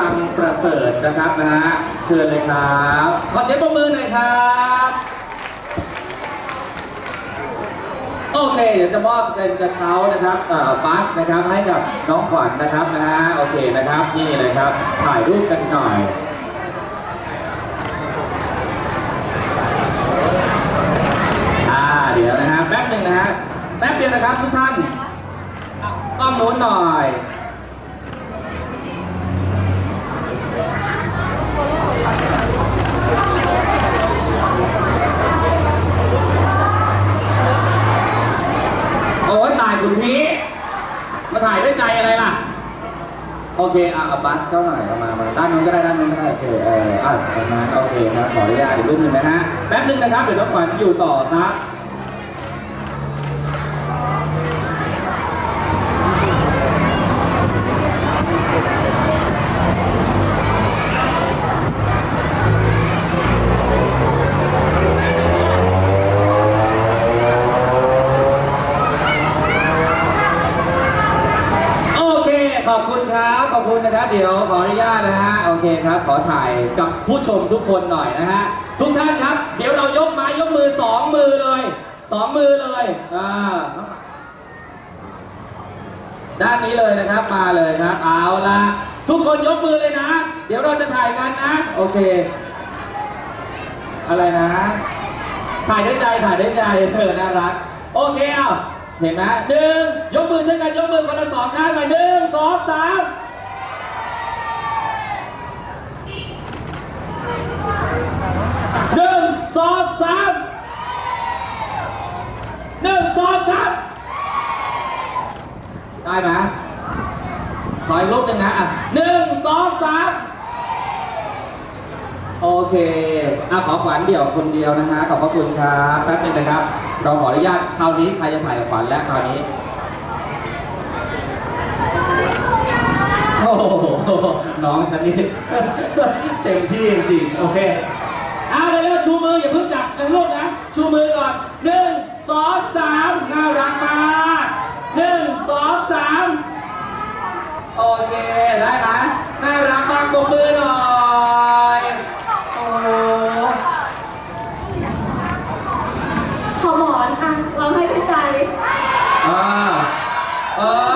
รังประเสริฐนะครับนะฮะเชิญเลยครับขอเสียงปรบมือหน่อยครับโอเคเดี๋ยวจะมอบเป็นกระเช้านะครับเอ่อบัสนะครับให้กับน้องขวัญนะครับนะฮะโอเคนะครับนี่เลยครับถ่ายรูปกันหน่อยอ่าเดี๋ยวนะฮะแป๊บหนึ่งนะฮะแป๊บเดียวนะครับทุกท่านกล้องโน้นหน่อย โอ้ยตายคุณพี่ มาถ่ายด้วยใจอะไรล่ะ โอเค อะเอาบัสเข้าหน่อยเอามามาด้านนู้นก็ได้ ด้านนู้นก็ได้ โอเค เอออะประมาณโอเคครับ ขออนุญาตอีกรูปหนึ่งนะฮะ แป๊บหนึ่งนะครับ เดี๋ยวน้องขวัญอยู่ต่อครับ ขอบคุณครับ ขอบคุณนะครับ เดี๋ยวขออนุญาตนะฮะ โอเคครับ ขอถ่ายกับผู้ชมทุกคนหน่อยนะฮะ ทุกท่านครับ เดี๋ยวเรายกไม้ยกมือสองมือเลยสองมือเลย อ่า ด้านนี้เลยนะครับ มาเลยครับ เอาละทุกคนยกมือเลยนะ เดี๋ยวเราจะถ่ายกันนะ โอเค อะไรนะ ถ่ายด้วยใจ ถ่ายด้วยใจเออน่ารัก โอเคเอา เห็นไหมหนึ่งยกมือช่วยกันยกมือคนละสองข้างหน่อยหนึ่งสองสามหนึ่งสองสามหนึ่งสองสามได้ไหมขออีกรูปหนึ่งนะอะหนึ่งสองสาม เอะขอขวัญเดี่ยวคนเดียวนะฮะ ขอบพระคุณครับแป๊บนึงนะครับ เราขออนุญาตคราวนี้ใครจะถ่ายกับขวัญและคราวนี้ โอ้โห น้องฉันนี่ เต็มที่จริงๆโอเคเอาเลยแล้วชูมืออย่าเพิ่งจับนะลูกนะ ชูมือก่อนหนึ่งสองสามน่ารักมากหนึ่งสองสามโอเค ได้ไหมน่ารักมากปรบมือ เราให้ด้วยใจ อ่า เออ